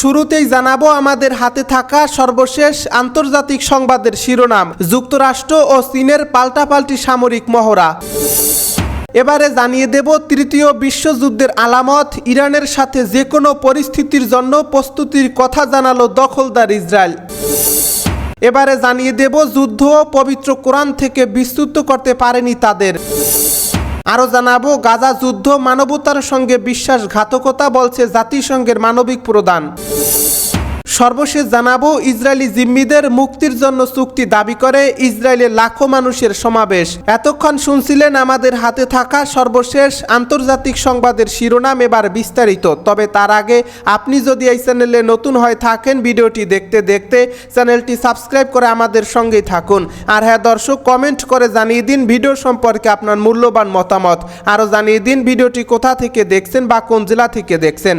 শুরুতেই জানাব, আমাদের হাতে থাকা সর্বশেষ আন্তর্জাতিক সংবাদের শিরোনাম, যুক্তরাষ্ট্র ও চীনের পাল্টাপাল্টি সামরিক মহড়া। এবারে জানিয়ে দেব, তৃতীয় বিশ্বযুদ্ধের আলামত, ইরানের সাথে যে কোনো পরিস্থিতির জন্য প্রস্তুতির কথা জানালো দখলদার ইসরায়েল। এবারে জানিয়ে দেব, যুদ্ধ পবিত্র কোরআন থেকে বিস্তৃত করতে পারেনি তাদের। আরও জানাব গাজা যুদ্ধ মানবতার সঙ্গে বিশ্বাসঘাতকতা বলছে জাতিসংঘের মানবিক প্রদান সর্বশেষ জানাব, ইসরায়েলি জিম্মিদের মুক্তির জন্য চুক্তি দাবি করে ইসরায়েলের লাখো মানুষের সমাবেশ। এতক্ষণ শুনছিলেন আমাদের হাতে থাকা সর্বশেষ আন্তর্জাতিক সংবাদের শিরোনাম এবার বিস্তারিত। তবে তার আগে আপনি যদি এই চ্যানেলে নতুন হয়ে থাকেন, ভিডিওটি দেখতে দেখতে চ্যানেলটি সাবস্ক্রাইব করে আমাদের সঙ্গেই থাকুন। আর হ্যাঁ দর্শক, কমেন্ট করে জানিয়ে দিন ভিডিও সম্পর্কে আপনার মূল্যবান মতামত। আরও জানিয়ে দিন ভিডিওটি কোথা থেকে দেখছেন বা কোন জেলা থেকে দেখছেন।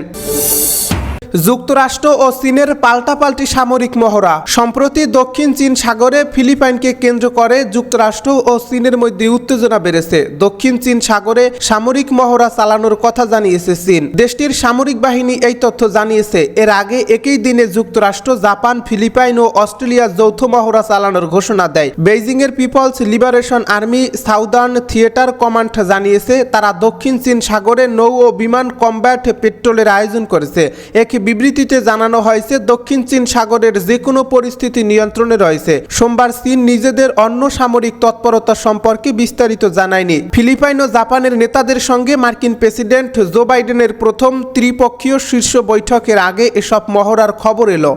যুক্তরাষ্ট্র ও চীনের পাল্টাপাল্টি সামরিক মহড়া। সম্প্রতি দক্ষিণ চীন সাগরে ফিলিপাইনকে কেন্দ্র করে যুক্তরাষ্ট্র ও চীনের মধ্যে উত্তেজনা বেড়েছে। দক্ষিণ চীন সাগরে সামরিক মহড়া চালানোর কথা জানিয়েছে চীন। দেশটির সামরিক বাহিনী এই তথ্য জানিয়েছে। এর আগে একই দিনে যুক্তরাষ্ট্র, জাপান, ফিলিপাইন ও অস্ট্রেলিয়ার যৌথ মহড়া চালানোর ঘোষণা দেয়। বেইজিং এর People's Liberation Army Southern Theatre Command জানিয়েছে, তারা দক্ষিণ চীন সাগরে নৌ ও বিমান কম্ব্যাট পেট্রোলের আয়োজন করেছে। এক বিবৃতিতে জানানো হয়েছে, দক্ষিণ চীন সাগরের যে কোনো পরিস্থিতি নিয়ন্ত্রণে রয়েছে। সোমবার চীন নিজেদের অন্য সামরিক তৎপরতা সম্পর্কে বিস্তারিত জানায়নি। ফিলিপাইন ও জাপানের নেতাদের সঙ্গে মার্কিন প্রেসিডেন্ট জো বাইডেনের প্রথম ত্রিপক্ষীয় শীর্ষ বৈঠকের আগে এসব মহড়ার খবর এলো।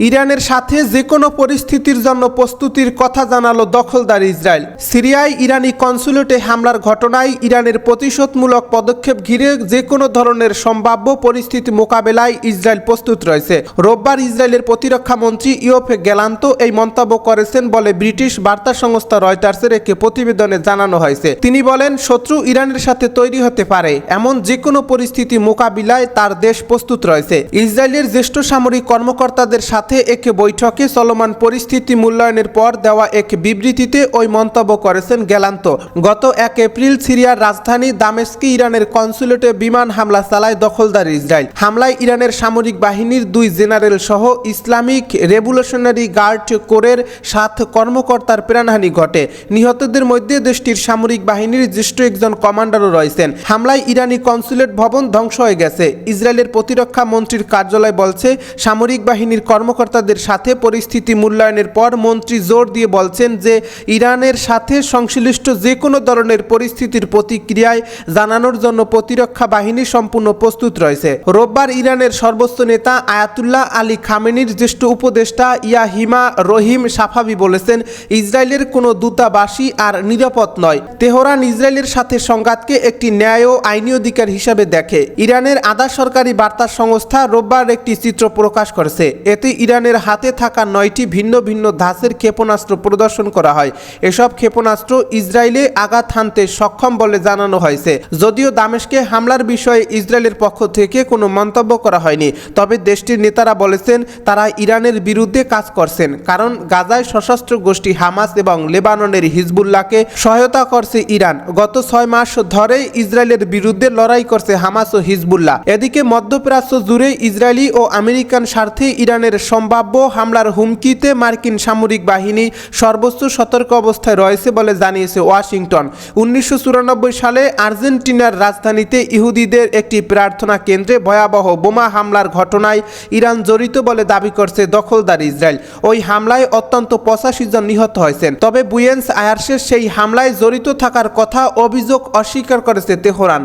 ইরানের সাথে যে কোনো পরিস্থিতির জন্য প্রস্তুতির কথা জানালো দখলদার ইসরায়েল। সিরিয়ায় ইরানি কনসুলেটে হামলার ঘটনায় ইরানের প্রতিশোধমূলক পদক্ষেপ ঘিরে যে কোনো ধরনের সম্ভাব্য পরিস্থিতি মোকাবেলায় ইসরায়েল প্রস্তুত রয়েছে। রোববার ইসরায়েলের প্রতিরক্ষা মন্ত্রী ইওফে গেলান্ত এই মন্তব্য করেছেন বলে ব্রিটিশ বার্তা সংস্থা রয়টার্সের একটি প্রতিবেদনে জানানো হয়েছে। তিনি বলেন, শত্রু ইরানের সাথে তৈরি হতে পারে। এমন যে কোনো পরিস্থিতি মোকাবিলায় তার দেশ প্রস্তুত রয়েছে। ইসরায়েলের জ্যেষ্ঠ সামরিক কর্মকর্তাদের সাথে এক বৈঠকে চলমান পরিস্থিতি মূল্যায়নের পর দেওয়া এক বিবৃতিতে ওই মন্তব্য করেছেন গেলান্ত। গত এক এপ্রিল সিরিয়ার রাজধানী দামেস্কি ইরানের কনসুলেটে বিমান হামলা চালায় দখলদার ইসরায়েল। হামলায় ইরানের সামরিক বাহিনীর দুই জেনারেল সহ ইসলামিক রেভলিউশনারি গার্ড কোরের সাত কর্মকর্তার প্রাণহানি ঘটে। নিহতদের মধ্যে দেশটির সামরিক বাহিনীর জ্যেষ্ঠ একজন কমান্ডারও রয়েছেন। হামলায় ইরানি কনসুলেট ভবন ধ্বংস হয়ে গেছে। ইসরায়েলের প্রতিরক্ষা মন্ত্রীর কার্যালয় বলছে, সামরিক বাহিনীর কর্মকর্তাদের সাথে পরিস্থিতি মূল্যায়নের পর মন্ত্রী জোর দিয়ে বলছেন যে ইরানের সাথে সংশ্লিষ্ট যে কোনো ধরনের পরিস্থিতির প্রতিক্রিয়ায় জানানোর জন্য প্রতিরক্ষা বাহিনী সম্পূর্ণ প্রস্তুত রয়েছে। রোববার ইরানের সর্বোচ্চ নেতা আয়াতুল্লাহ আলী খামেনির জ্যেষ্ঠ উপদেষ্টা ইয়াহিমা রহিম সাফাবি বলেছেন, ইসরায়েলের কোনো দূতাবাসী আর নিরাপদ নয়। তেহরান ইসরায়েলের সাথে সংঘাতকে একটি ন্যায় ও আইনি অধিকার হিসাবে দেখে। ইরানের আধা সরকারি বার্তা সংস্থা রোববার একটি চিত্র প্রকাশ করেছে। এতে ইরানের হাতে থাকা নয়টি ভিন্ন ভিন্ন ধাঁচের ক্ষেপণাস্ত্র প্রদর্শন করা হয়। এসব ক্ষেপণাস্ত্র ইসরায়েলে আঘাত হানতে সক্ষম বলে জানানো হয়েছে। যদিও দামেশকে হামলার বিষয়ে ইসরায়েলের পক্ষ থেকে কোনো মন্তব্য করা হয়নি, তবে দেশটির নেতারা বলেছেন, তারা ইরানের বিরুদ্ধে কাজ করছেন, কারণ গাজায় সশস্ত্র গোষ্ঠী হামাস এবং লেবাননের হিজবুল্লাহকে সহায়তা করছে ইরান। গত ছয় মাস ধরে ইসরায়েলের বিরুদ্ধে লড়াই করছে হামাস ও হিজবুল্লাহ। এদিকে মধ্যপ্রাচ্য জুড়ে ইসরায়েলি ও আমেরিকান স্বার্থে ইরানের সম্ভাব্য হামলার হুমকিতে মার্কিন সামরিক বাহিনী সর্বোচ্চ সতর্ক অবস্থায় রয়েছে বলে জানিয়েছে ওয়াশিংটন। উনিশশো চুরানব্বই সালে আর্জেন্টিনার রাজধানীতে ইহুদিদের একটি প্রার্থনা কেন্দ্রে ভয়াবহ বোমা হামলার ঘটনায় ইরান জড়িত বলে দাবি করছে দখলদার ইসরায়েল। ওই হামলায় অত্যন্ত পঁচাশি জন নিহত হয়েছেন। তবে বুয়েন্স আয়ার্সের সেই হামলায় জড়িত থাকার কথা অভিযোগ অস্বীকার করেছে তেহরান।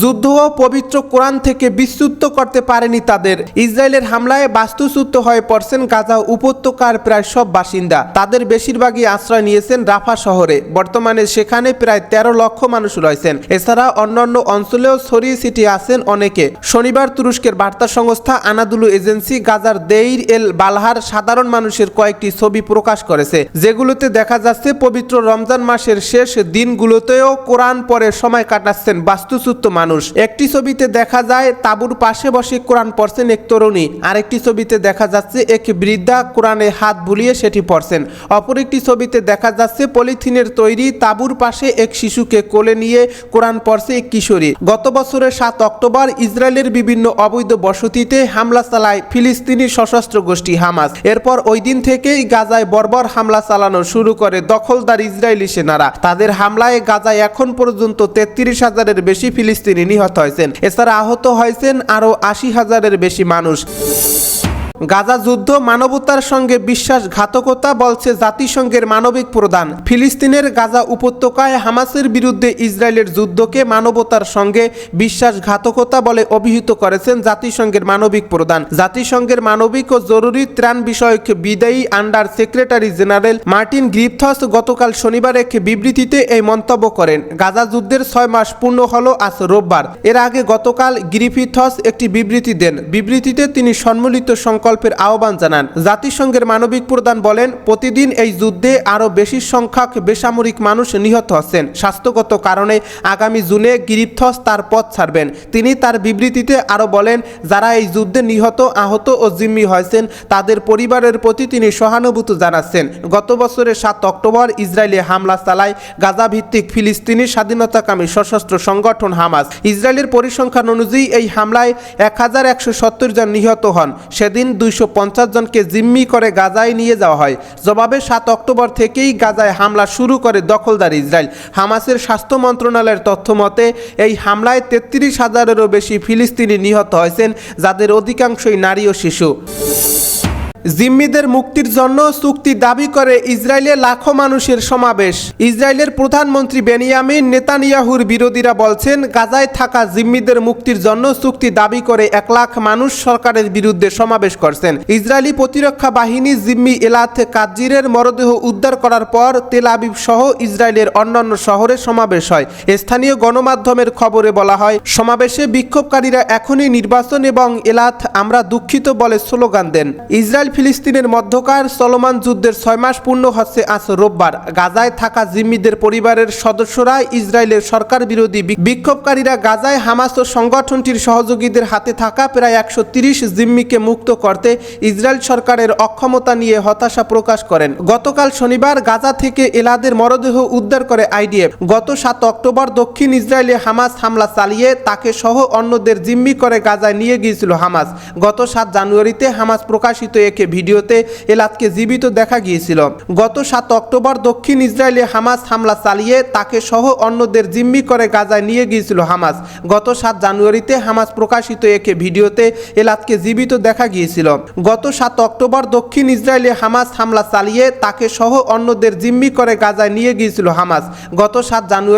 যুদ্ধ ও পবিত্র কোরআন থেকে বিচ্যুত করতে পারেনি তাদের। ইসরায়েলের হামলায় বাস্তুচ্যুত হয়ে পড়ছেন গাজা উপত্যকার প্রায় সব বাসিন্দা। তাদের বেশিরভাগই আশ্রয় নিয়েছেন রাফা শহরে। বর্তমানে সেখানে প্রায় তেরো লক্ষ মানুষ রয়েছেন। এছাড়া অন্যান্য অঞ্চলেও ছড়িয়ে ছিটিয়ে আছেন অনেকে। শনিবার তুরস্কের বার্তা সংস্থা আনাদুলু এজেন্সি গাজার দেইর এল বালহার সাধারণ মানুষের কয়েকটি ছবি প্রকাশ করেছে। যেগুলোতে দেখা যাচ্ছে পবিত্র রমজান মাসের শেষ দিনগুলোতেও কোরআন পরে সময় কাটাচ্ছেন বাস্তুচ্যুত মানুষ। একটি ছবিতে দেখা যায় তাঁবুর পাশে বসে কোরআন পড়ছেন এক তরুণী। আরেকটি ছবিতে দেখা যাচ্ছে এক বৃদ্ধা কোরআনে হাত বুলিয়ে সেটি পড়ছেন। অপর একটি ছবিতে দেখা যাচ্ছে পলিথিনের তৈরি তাঁবুর পাশে এক শিশুকে কোলে নিয়ে কোরআন পড়ছে এক কিশোরী। গত বছরের সাত অক্টোবর ইসরায়েলের বিভিন্ন অবৈধ বসতিতে হামলা চালায় ফিলিস্তিনি সশস্ত্র গোষ্ঠী হামাস। এরপর ওই দিন থেকেই গাজায় বর্বর হামলা চালানো শুরু করে দখলদার ইসরায়েলি সেনারা। তাদের হামলায় গাজায় এখন পর্যন্ত তেত্রিশ হাজারের বেশি ফিলিস্তিনি নিহত হয়েছেন। এছাড়া আহত হয়েছেন আরও আশি হাজারের বেশি মানুষ। গাজা যুদ্ধ মানবতার সঙ্গে বিশ্বাসঘাতকতা বলছে জাতিসংঘের মানবিক প্রধান। ফিলিস্তিনের গাজা উপত্যকায় হামাসের বিরুদ্ধে ইসরায়েলের যুদ্ধকে মানবতার সঙ্গে বিশ্বাসঘাতকতা বলে অভিহিত করেছেন জাতিসংঘের মানবিক প্রধান। জাতিসংঘের মানবিক ও জরুরি ত্রাণ বিষয়ক বিদায়ী under secretary general Martin Griffiths গতকাল শনিবার এক বিবৃতিতে এই মন্তব্য করেন। গাজা যুদ্ধের ছয় মাস পূর্ণ হল আজ রোববার। এর আগে গতকাল গ্রিফিথস একটি বিবৃতি দেন। বিবৃতিতে তিনি সম্মিলিত সংকল্পের আহ্বান জানান জাতিসংঘের মানবিক প্রধান বলেন প্রতিদিন এই যুদ্ধে আরও বেশি সংখ্যক বেসামরিক মানুষ নিহত হচ্ছেন স্বাস্থ্যগত কারণে আগামী জুনে গিরিপথস তার পথ ছাড়বেন তিনি তার বিবৃতিতে আরও বলেন যারা এই যুদ্ধে নিহত আহত ও জিম্মি হয়েছেন তাদের পরিবারের প্রতি তিনি সহানুভূতি জানাচ্ছেন গত বছরের সাত অক্টোবর ইসরায়েলে হামলা চালায় গাজা ভিত্তিক ফিলিস্তিনি স্বাধীনতাকামী সশস্ত্র সংগঠন হামাস ইসরায়েলের পরিসংখ্যান অনুযায়ী এই হামলায় এক হাজার একশো সত্তর জন নিহত হন সেদিন দুইশো পঞ্চাশ জনকে জিম্মি করে গাজায় নিয়ে যাওয়া হয়। জবাবে সাত অক্টোবর থেকেই গাজায় হামলা শুরু করে দখলদার ইসরায়েল। হামাসের স্বাস্থ্য মন্ত্রণালয়ের তথ্য মতে, এই হামলায় তেত্রিশ হাজারেরও বেশি ফিলিস্তিনি নিহত হয়েছেন, যাদের অধিকাংশই নারী ও শিশু। জিম্মিদের মুক্তির জন্য চুক্তি দাবি করে ইসরায়েলে লাখো মানুষের সমাবেশ। ইসরায়েলের প্রধানমন্ত্রী বেনিয়ামিন নেতানিয়াহুর বিরোধীরা বলছেন, গাজায় থাকা জিম্মিদের মুক্তির জন্য চুক্তি দাবি করে এক লাখ মানুষ সরকারের বিরুদ্ধে সমাবেশ করছেন। ইসরায়েলি প্রতিরক্ষা বাহিনী জিম্মি এলাথ কাজিরের মরদেহ উদ্ধার করার পর তেল আবিব সহ ইসরায়েলের অন্যান্য শহরে সমাবেশ হয়। স্থানীয় গণমাধ্যমের খবরে বলা হয়, সমাবেশে বিক্ষোভকারীরা এখনই নির্বাচন এবং এলাথ আমরা দুঃখিত বলে স্লোগান দেন। ইসরায়েল ফিলিস্তিনের মধ্যকার চলমান যুদ্ধের ছয় মাস পূর্ণ হচ্ছে আজ রোববার। গাজায় থাকা জিম্মিদের পরিবারের সদস্যরা ইসরায়েলের সরকার বিরোধী বিক্ষোভকারীরা গাজায় হামাস ও সংগঠনটির সহযোগীদের হাতে থাকা প্রায় একশো তিরিশ জিম্মিকে মুক্ত করতে ইসরায়েল সরকারের অক্ষমতা নিয়ে হতাশা প্রকাশ করেন। গতকাল শনিবার গাজা থেকে এলাদের মরদেহ উদ্ধার করে আইডিএফ। গত সাত অক্টোবর দক্ষিণ ইসরায়েলে হামাস হামলা চালিয়ে তাকে সহ অন্যদের জিম্মি করে গাজায় নিয়ে গিয়েছিল হামাস। গত সাত জানুয়ারিতে হামাস প্রকাশিত এক ভিডিওতে এলাদকে জীবিত দেখা গিয়েছিল। গত সাত অক্টোবর দক্ষিণ ইসরায়েলে হামাস হামলা চালিয়ে তাকে সহ অন্যদের জিম্মি করে গাজায় নিয়ে গিয়েছিল হামাস। গত সাত জানুয়ারিতে হামাস প্রকাশিত একে ভিডিওতে এলাদকে জীবিত দেখা গিয়েছিল। গত সাত অক্টোবর দক্ষিণ ইসরায়েলে হামাস হামলা চালিয়ে তাকে সহ অন্যদের জিম্মি করে গাজায় নিয়ে গিয়েছিল হামাস। গত সাত জানুয়ারি